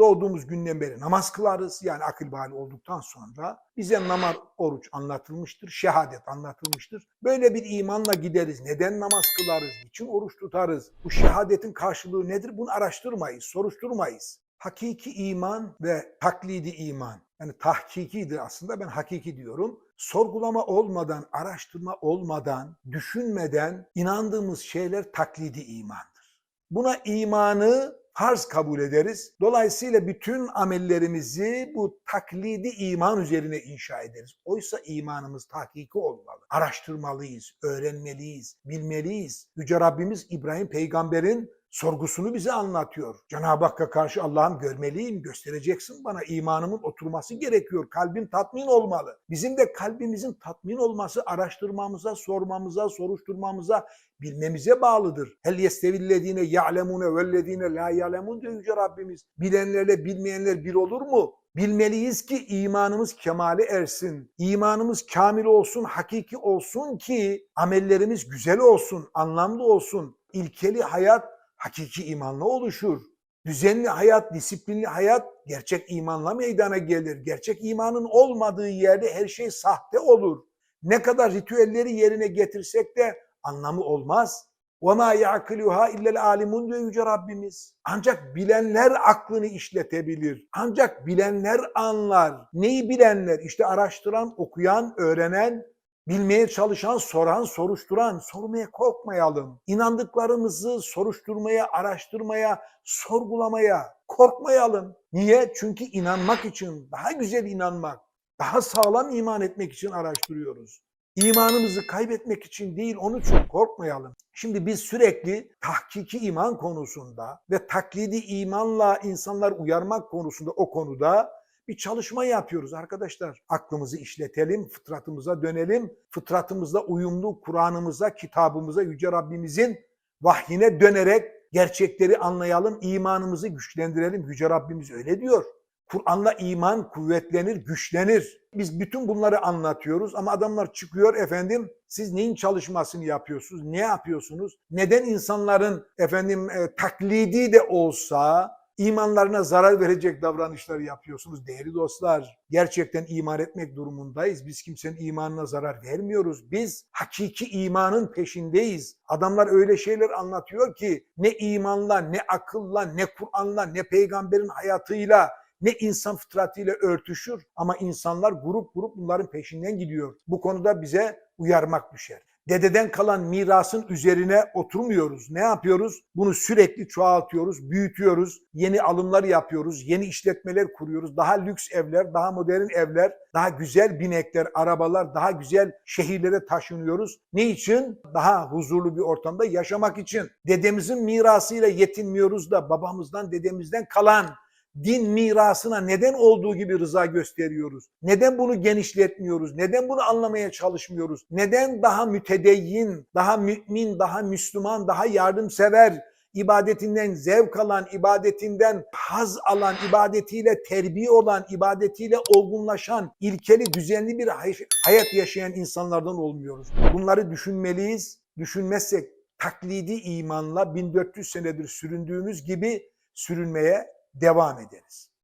Doğduğumuz günden beri namaz kılarız. Yani akıl bali olduktan sonra bize namaz, oruç anlatılmıştır. Şehadet anlatılmıştır. Böyle bir imanla gideriz. Neden namaz kılarız? Niçin oruç tutarız? Bu şehadetin karşılığı nedir? Bunu araştırmayız, soruşturmayız. Hakiki iman ve taklidi iman. Yani tahkikidir aslında ben hakiki diyorum. Sorgulama olmadan, araştırma olmadan, düşünmeden inandığımız şeyler taklidi imandır. Buna imanı farz kabul ederiz. Dolayısıyla bütün amellerimizi bu taklidi iman üzerine inşa ederiz. Oysa imanımız tahkiki olmalı. Araştırmalıyız, öğrenmeliyiz, bilmeliyiz. Yüce Rabbimiz İbrahim peygamberin sorgusunu bize anlatıyor. Cenab-ı Hakk'a karşı Allah'ım görmeliyim, göstereceksin bana imanımın oturması gerekiyor. Kalbim tatmin olmalı. Bizim de kalbimizin tatmin olması araştırmamıza, sormamıza, soruşturmamıza, bilmemize bağlıdır. Hel yestevillezine ya'lemune vellezine la ya'lemun diyor Yüce Rabbimiz. Bilenlerle bilmeyenler bir olur mu? Bilmeliyiz ki imanımız kemale ersin. İmanımız kamil olsun, hakiki olsun ki amellerimiz güzel olsun, anlamlı olsun. İlkeli hayat hakiki imanla oluşur. Düzenli hayat, disiplinli hayat gerçek imanla meydana gelir. Gerçek imanın olmadığı yerde her şey sahte olur. Ne kadar ritüelleri yerine getirsek de anlamı olmaz. وَمَا يَعْقِلُهَا اِلَّا الْعَالِمُونَ diyor Yüce Rabbimiz. Ancak bilenler aklını işletebilir. Ancak bilenler anlar. Neyi bilenler? İşte araştıran, okuyan, öğrenen, bilmeye çalışan, soran, soruşturan, sormaya korkmayalım. İnandıklarımızı soruşturmaya, araştırmaya, sorgulamaya korkmayalım. Niye? Çünkü inanmak için, daha güzel inanmak, daha sağlam iman etmek için araştırıyoruz. İmanımızı kaybetmek için değil, onun için korkmayalım. Şimdi biz sürekli tahkiki iman konusunda ve taklidi imanla insanlar uyarmak konusunda o konuda bir çalışma yapıyoruz arkadaşlar. Aklımızı işletelim, fıtratımıza dönelim. Fıtratımızla uyumlu Kur'an'ımıza, kitabımıza, Yüce Rabbimizin vahyine dönerek gerçekleri anlayalım, imanımızı güçlendirelim. Yüce Rabbimiz öyle diyor. Kur'an'la iman kuvvetlenir, güçlenir. Biz bütün bunları anlatıyoruz ama adamlar çıkıyor efendim siz neyin çalışmasını yapıyorsunuz? Ne yapıyorsunuz? Neden insanların efendim e, taklidi de olsa imanlarına zarar verecek davranışları yapıyorsunuz değerli dostlar. Gerçekten iman etmek durumundayız. Biz kimsenin imanına zarar vermiyoruz. Biz hakiki imanın peşindeyiz. Adamlar öyle şeyler anlatıyor ki ne imanla, ne akılla, ne Kur'an'la, ne peygamberin hayatıyla ne insan fıtratıyla örtüşür ama insanlar grup grup bunların peşinden gidiyor. Bu konuda bize uyarmak düşer. Dededen kalan mirasın üzerine oturmuyoruz. Ne yapıyoruz? Bunu sürekli çoğaltıyoruz, büyütüyoruz, yeni alımlar yapıyoruz, yeni işletmeler kuruyoruz. Daha lüks evler, daha modern evler, daha güzel binekler, arabalar, daha güzel şehirlere taşınıyoruz. Ne için? Daha huzurlu bir ortamda yaşamak için. Dedemizin mirasıyla yetinmiyoruz da babamızdan, dedemizden kalan din mirasına neden olduğu gibi rıza gösteriyoruz? Neden bunu genişletmiyoruz? Neden bunu anlamaya çalışmıyoruz? Neden daha mütedeyyin, daha mümin, daha Müslüman, daha yardımsever, ibadetinden zevk alan, ibadetinden haz alan, ibadetiyle terbiye olan, ibadetiyle olgunlaşan, ilkeli, düzenli bir hayat yaşayan insanlardan olmuyoruz. Bunları düşünmeliyiz. Düşünmezsek taklidi imanla 1400 senedir süründüğümüz gibi sürünmeye devam ederiz.